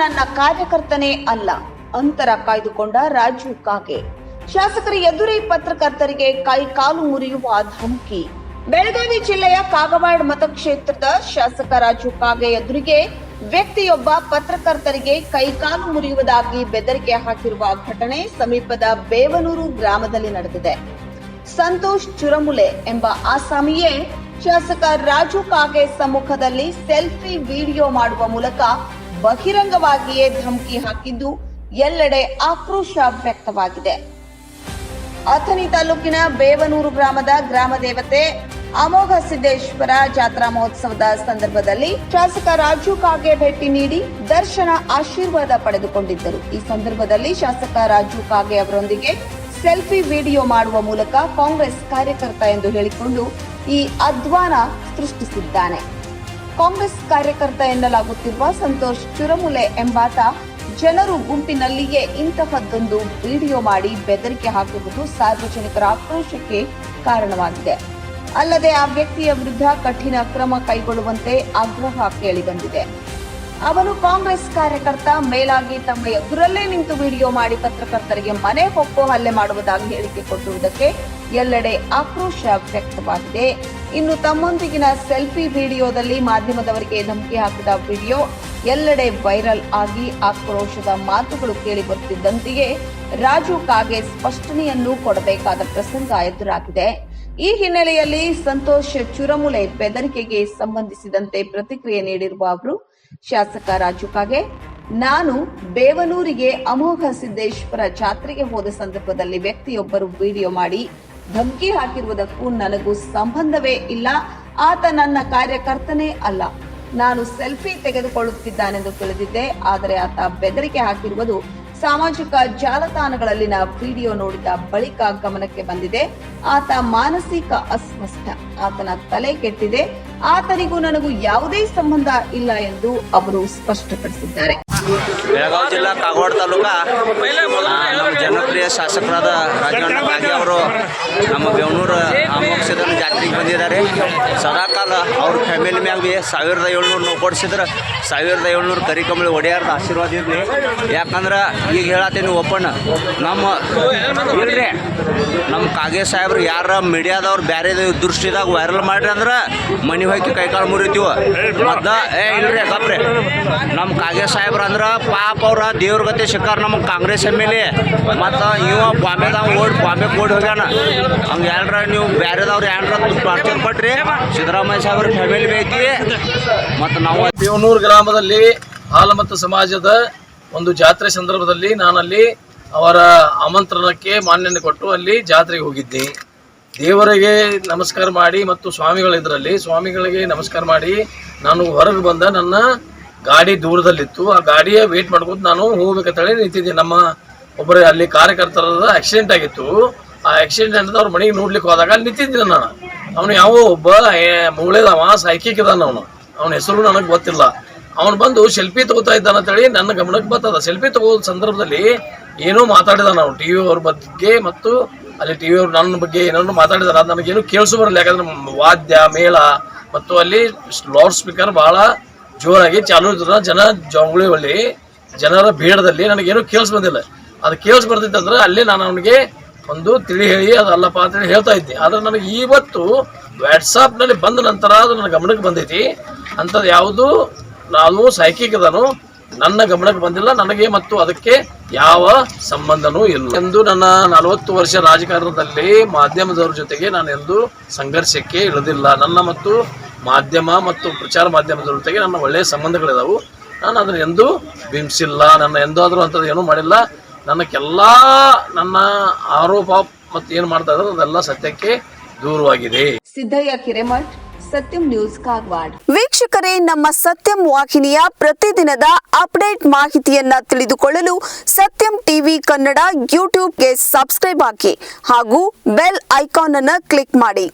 ನನ್ನ ಕಾರ್ಯಕರ್ತನೇ ಅಲ್ಲ, ಅಂತರ ಕಾಯ್ದುಕೊಂಡ ರಾಜು ಕಾಗೆ. ಶಾಸಕರ ಎದುರೇ ಪತ್ರಕರ್ತರಿಗೆ ಕೈ ಕಾಲು ಮುರಿಯುವ ಧಮಕಿ. ಬೆಳಗಾವಿ ಜಿಲ್ಲೆಯ ಕಾಗವಾಡ ಮತಕ್ಷೇತ್ರದ ಶಾಸಕ ರಾಜು ಕಾಗೆ ಎದುರಿಗೆ ವ್ಯಕ್ತಿಯೊಬ್ಬ ಪತ್ರಕರ್ತರಿಗೆ ಕೈಕಾಲು ಮುರಿಯುವುದಾಗಿ ಬೆದರಿಕೆ ಹಾಕಿರುವ ಘಟನೆ ಸಮೀಪದ ಬೇವನೂರು ಗ್ರಾಮದಲ್ಲಿ ನಡೆದಿದೆ. ಸಂತೋಷ್ ಚುರಮುಲೆ ಎಂಬ ಆಸಾಮಿಯೇ ಶಾಸಕ ರಾಜು ಕಾಗೆ ಸಮ್ಮುಖದಲ್ಲಿ ಸೆಲ್ಫಿ ವಿಡಿಯೋ ಮಾಡುವ ಮೂಲಕ ಬಹಿರಂಗವಾಗಿಯೇ ಧಮಕಿ ಹಾಕಿದ್ದು ಎಲ್ಲೆಡೆ ಆಕ್ರೋಶ ವ್ಯಕ್ತವಾಗಿದೆ. ಅಥಣಿ ತಾಲೂಕಿನ ಬೇವನೂರು ಗ್ರಾಮದ ಗ್ರಾಮ ದೇವತೆ ಅಮೋಘ ಸಿದ್ದೇಶ್ವರ ಜಾತ್ರಾ ಮಹೋತ್ಸವದ ಸಂದರ್ಭದಲ್ಲಿ ಶಾಸಕ ರಾಜು ಕಾಗೆ ಭೇಟಿ ನೀಡಿ ದರ್ಶನ ಆಶೀರ್ವಾದ ಪಡೆದುಕೊಂಡಿದ್ದರು. ಈ ಸಂದರ್ಭದಲ್ಲಿ ಶಾಸಕ ರಾಜು ಕಾಗೆ ಅವರೊಂದಿಗೆ ಸೆಲ್ಫಿ ವಿಡಿಯೋ ಮಾಡುವ ಮೂಲಕ ಕಾಂಗ್ರೆಸ್ ಕಾರ್ಯಕರ್ತ ಎಂದು ಹೇಳಿಕೊಂಡು ಈ ಅಧ್ವಾನ ಸೃಷ್ಟಿಸಿದ್ದಾನೆ. ಕಾಂಗ್ರೆಸ್ ಕಾರ್ಯಕರ್ತ ಎನ್ನಲಾಗುತ್ತಿರುವ ಸಂತೋಷ್ ಚುರಮುಲೆ ಎಂಬಾತ ಜನರು ಗುಂಪಿನಲ್ಲಿಯೇ ಇಂತಹದ್ದೊಂದು ವಿಡಿಯೋ ಮಾಡಿ ಬೆದರಿಕೆ ಹಾಕುವುದು ಸಾರ್ವಜನಿಕರ ಆಕ್ರೋಶಕ್ಕೆ ಕಾರಣವಾಗಿದೆ. ಅಲ್ಲದೆ ಆ ವ್ಯಕ್ತಿಯ ವಿರುದ್ಧ ಕಠಿಣ ಕ್ರಮ ಕೈಗೊಳ್ಳುವಂತೆ ಆಗ್ರಹ ಕೇಳಿಬಂದಿದೆ ಅವನು ಕಾಂಗ್ರೆಸ್ ಕಾರ್ಯಕರ್ತ, ಮೇಲಾಗಿ ತಮ್ಮ ಎದುರಲ್ಲೇ ನಿಂತು ವಿಡಿಯೋ ಮಾಡಿ ಪತ್ರಕರ್ತರಿಗೆ ಮನೆ ಹೊಕ್ಕು ಹಲ್ಲೆ ಮಾಡುವುದಾಗಿ ಹೇಳಿಕೆ ಕೊಟ್ಟಿರುವುದಕ್ಕೆ ಎಲ್ಲೆಡೆ ಆಕ್ರೋಶ ವ್ಯಕ್ತವಾಗಿದೆ. ಇನ್ನು ತಮ್ಮೊಂದಿಗಿನ ಸೆಲ್ಫಿ ವಿಡಿಯೋದಲ್ಲಿ ಮಾಧ್ಯಮದವರಿಗೆ ಧಮಕಿ ಹಾಕಿದ ವಿಡಿಯೋ ಎಲ್ಲೆಡೆ ವೈರಲ್ ಆಗಿ ಆಕ್ರೋಶದ ಮಾತುಗಳು ಕೇಳಿ ಬರುತ್ತಿದ್ದಂತೆಯೇ ರಾಜು ಕಾಗೆ ಸ್ಪಷ್ಟನೆಯನ್ನು ಕೊಡಬೇಕಾದ ಪ್ರಸಂಗ ಎದುರಾಗಿದೆ. ಈ ಹಿನ್ನೆಲೆಯಲ್ಲಿ ಸಂತೋಷ್ ಚುರಮುಲೆ ಬೆದರಿಕೆಗೆ ಸಂಬಂಧಿಸಿದಂತೆ ಪ್ರತಿಕ್ರಿಯೆ ನೀಡಿರುವ ಅವರು ಶಾಸಕ ರಾಜು ಕಾಗೆ, ನಾನು ಬೇವನೂರಿಗೆ ಅಮೋಘ ಸಿದ್ದೇಶ್ವರ ಜಾತ್ರೆಗೆ ಹೋದ ಸಂದರ್ಭದಲ್ಲಿ ವ್ಯಕ್ತಿಯೊಬ್ಬರು ವಿಡಿಯೋ ಮಾಡಿ ಧಮಕಿ ಹಾಕಿರುವುದಕ್ಕೂ ನನಗೂ ಸಂಬಂಧವೇ ಇಲ್ಲ. ಆತ ನನ್ನ ಕಾರ್ಯಕರ್ತನೇ ಅಲ್ಲ. ನಾನು ಸೆಲ್ಫಿ ತೆಗೆದುಕೊಳ್ಳುತ್ತಿದ್ದಾನೆಂದು ತಿಳಿದಿದ್ದೆ. ಆದರೆ ಆತ ಬೆದರಿಕೆ ಹಾಕಿರುವುದು ಸಾಮಾಜಿಕ ಜಾಲತಾಣಗಳಲ್ಲಿನ ವಿಡಿಯೋ ನೋಡಿದ ಬಳಿಕ ಗಮನಕ್ಕೆ ಬಂದಿದೆ. ಆತ ಮಾನಸಿಕ ಅಸ್ವಸ್ಥ. ಆತನ ತಲೆ ಕೆಟ್ಟಿದೆ. ಆತನಿಗೂ ನನಗೂ ಯಾವುದೇ ಸಂಬಂಧ ಇಲ್ಲ ಎಂದು ಅವರು ಸ್ಪಷ್ಟಪಡಿಸಿದ್ದಾರೆ. ಬೆಳಗಾವಿ ಜಿಲ್ಲಾ ಕಾಗವಾಡ ತಾಲೂಕಾ ಜನಪ್ರಿಯ ಶಾಸಕರಾದ ರಾಜಣ್ಣ ಅವರು ನಮ್ಮ ಅಮೋಕ್ಷದ ಜಾತ್ರೆಗೆ ಬಂದಿದ್ದಾರೆ. ಸದಾಕಾಲ ಅವ್ರ ಫ್ಯಾಮಿಲಿ ಮ್ಯಾಗ ಬಿ ಸಾವಿರದ ಏಳ್ನೂರು ನಾವು ಕೊಡಿಸಿದ್ರೆ ಸಾವಿರದ ಏಳ್ನೂರು ಕರಿಕಂಬಳಿ ಒಡೆಯಾರ್ದ ಆಶೀರ್ವಾದ ಇರಲಿ. ಯಾಕಂದ್ರೆ ಈಗ ಹೇಳತ್ತೀನಿ ಓಪನ್ ನಮ್ಮ ಇಲ್ರಿ ನಮ್ಮ ಕಾಗೆ ಸಾಹೇಬ್ರು ಯಾರ ಮೀಡಿಯಾದವ್ರು ಬೇರೆ ದೃಷ್ಟಿದಾಗ ವೈರಲ್ ಮಾಡ್ರಿ ಅಂದ್ರೆ ಮನೆ ಹೋಗಿ ಕೈಕಾಲು ಮುರಿತೀವ. ಮದ್ದ ಏ, ಇಲ್ರಿ ಗಪ್ರಿ ನಮ್ಮ ಕಾಗೆ ಸಾಹೇಬ್ರ ಅಂದ್ರೆ ಪಾಪ ಅವ್ರ ದೇವ್ರ ಗತಿ ಸಿಕ್ಕಾರ ನಮ್ಮ ಕಾಂಗ್ರೆಸ್ ಎಂ ಎಲ್ ಎ. ಮತ್ತು ಇವ ಬಾಂಬೆದಾಗ ಓಡ್ ಬಾಂಬೆ ಓಡಿ ಹೋಗ್ಯಾನ. ಹಂಗೆ ಏನ್ರ ನೀವು ಬೇರೆದವ್ರು ಏನ್ರ ಟಾರ್ಚರ್ ಕೊಟ್ರಿ ಸಿದ್ದರಾಮಯ್ಯ ಸಾಹೇಬ್ರ ಫ್ಯಾಮಿಲಿ ಐತಿ ಮತ್ತು ನಾವು ಬೇವನೂರು ಗ್ರಾಮದಲ್ಲಿ ಹಾಲಮತ್ತು ಸಮಾಜದ ಒಂದು ಜಾತ್ರೆ ಸಂದರ್ಭದಲ್ಲಿ ನಾನಲ್ಲಿ ಅವರ ಆಮಂತ್ರಣಕ್ಕೆ ಮಾನ್ಯತೆ ಕೊಟ್ಟು ಅಲ್ಲಿ ಜಾತ್ರೆಗೆ ಹೋಗಿದ್ದೆ. ದೇವರಿಗೆ ನಮಸ್ಕಾರ ಮಾಡಿ ಮತ್ತು ಸ್ವಾಮಿಗಳಿದ್ರಲ್ಲಿ ಸ್ವಾಮಿಗಳಿಗೆ ನಮಸ್ಕಾರ ಮಾಡಿ ನಾನು ಹೊರಗೆ ಬಂದ ನನ್ನ ಗಾಡಿ ದೂರದಲ್ಲಿತ್ತು. ಆ ಗಾಡಿಯ ವೇಟ್ ಮಾಡ್ಕೊಂಡು ನಾನು ಹೋಗ್ಬೇಕಂತೇಳಿ ನಿಂತಿದ್ದೆ. ನಮ್ಮ ಒಬ್ಬರೇ ಅಲ್ಲಿ ಕಾರ್ಯಕರ್ತರದ ಆಕ್ಸಿಡೆಂಟ್ ಆಗಿತ್ತು. ಆ ಆಕ್ಸಿಡೆಂಟ್ ಅಂತ ಅವ್ರ ಮನೆಗೆ ನೋಡ್ಲಿಕ್ಕೆ ಹೋದಾಗ ಅಲ್ಲಿ ನಿಂತಿದ್ದೆ ನಾನು. ಅವನು ಯಾವ ಒಬ್ಬ ಮೂಳೆದವ ಸೈಕಿಕ್ ಇದಾನ ಅವನು. ಅವನ ಹೆಸರು ನನಗೆ ಗೊತ್ತಿಲ್ಲ. ಅವನು ಬಂದು ಸೆಲ್ಫಿ ತಗೋತಾ ಇದ್ದಾನ ಅಂತೇಳಿ ನನ್ನ ಗಮನಕ್ಕೆ ಬರ್ತದ. ಸೆಲ್ಫಿ ತಗೋ ಸಂದರ್ಭದಲ್ಲಿ ಏನೋ ಮಾತಾಡಿದ ನಾವು ಟಿ ವಿ ಬಗ್ಗೆ ಮತ್ತು ಅಲ್ಲಿ ಟಿ ವಿ ನನ್ನ ಬಗ್ಗೆ ಏನೋ ಮಾತಾಡಿದಾರ, ಅದು ನನಗೇನು ಕೇಳಿಸು ಬರಲ್ಲ. ಯಾಕಂದ್ರೆ ವಾದ್ಯ, ಮೇಳ ಮತ್ತು ಅಲ್ಲಿ ಲೌಡ್ ಸ್ಪೀಕರ್ ಭಾಳ ಜೋರಾಗಿ ಚಾಲು ಇದ್ರ ಜನ ಜಂಗುಳಿ ಒಳ್ಳಿ ಜನರ ಬೇಡದಲ್ಲಿ ನನಗೇನು ಕೇಳಿಸ್ ಬಂದಿಲ್ಲ. ಅದು ಕೇಳಿಸ್ ಬರ್ತಿತ್ತಂದ್ರೆ ಅಲ್ಲಿ ನಾನು ಅವನಿಗೆ ಒಂದು ತಿಳಿ ಹೇಳಿ ಅದಲ್ಲಪ್ಪ ಅಂತೇಳಿ ಹೇಳ್ತಾ ಇದ್ದೆ. ಆದ್ರೆ ನನಗೆ ಇವತ್ತು ವ್ಯಾಟ್ಸಾಪ್ನಲ್ಲಿ ಬಂದ ನಂತರ ಅದು ನನ್ನ ಗಮನಕ್ಕೆ ಬಂದೈತಿ. ಅಂಥದ್ದು ಯಾವುದು? ನಾನು ಸೈಕಿಕ್ ಅದನು ನನ್ನ ಗಮನಕ್ಕೆ ಬಂದಿಲ್ಲ. ನನಗೆ ಮತ್ತು ಅದಕ್ಕೆ ಯಾವ ಸಂಬಂಧನೂ ಇಲ್ಲ. ಎಂದು ನನ್ನ ನಲವತ್ತು ವರ್ಷ ರಾಜಕಾರಣದಲ್ಲಿ ಮಾಧ್ಯಮದವ್ರ ಜೊತೆಗೆ ನಾನು ಎಂದು ಸಂಘರ್ಷಕ್ಕೆ ಇಳಿದಿಲ್ಲ. ನನ್ನ ಮತ್ತು ಮಾಧ್ಯಮ ಮತ್ತು ಪ್ರಚಾರ ಮಾಧ್ಯಮದವ್ರ ಜೊತೆಗೆ ನನ್ನ ಒಳ್ಳೆಯ ಸಂಬಂಧಗಳಿದಾವೆ. ನಾನು ಅದನ್ನು ಎಂದೂ ಬಿಂಬಿಸಿಲ್ಲ. ನನ್ನ ಎಂದಾದರೂ ಅಂಥದ್ದು ಏನೂ ಮಾಡಿಲ್ಲ. ನನಗೆಲ್ಲ ನನ್ನ ಆರೋಪ ಮತ್ತೆ ಏನ್ ಮಾಡ್ತಾ ಇದ್ದಾರೆ ಅದೆಲ್ಲ ಸತ್ಯಕ್ಕೆ ದೂರವಾಗಿದೆ. ಸಿದ್ದಯ್ಯ ಕಿರೆಮಠ ಸತ್ಯಂ ನ್ಯೂಸ್ ಕಾಗವಾಡ್ ವೀಕ್ಷಕರೇ ನಮ್ಮ ಸತ್ಯಂ ವಾಹಿನಿಯ ಪ್ರತಿದಿನದ ಅಪ್ಡೇಟ್ ಮಾಹಿತಿಯನ್ನ ತಿಳಿದುಕೊಳ್ಳಲು ಸತ್ಯಂ ಟಿವಿ ಕನ್ನಡ ಯೂಟ್ಯೂಬ್ಗೆ ಸಬ್ಸ್ಕ್ರೈಬ್ ಹಾಕಿ ಹಾಗೂ ಬೆಲ್ ಐಕಾನ್ ಅನ್ನು ಕ್ಲಿಕ್ ಮಾಡಿ.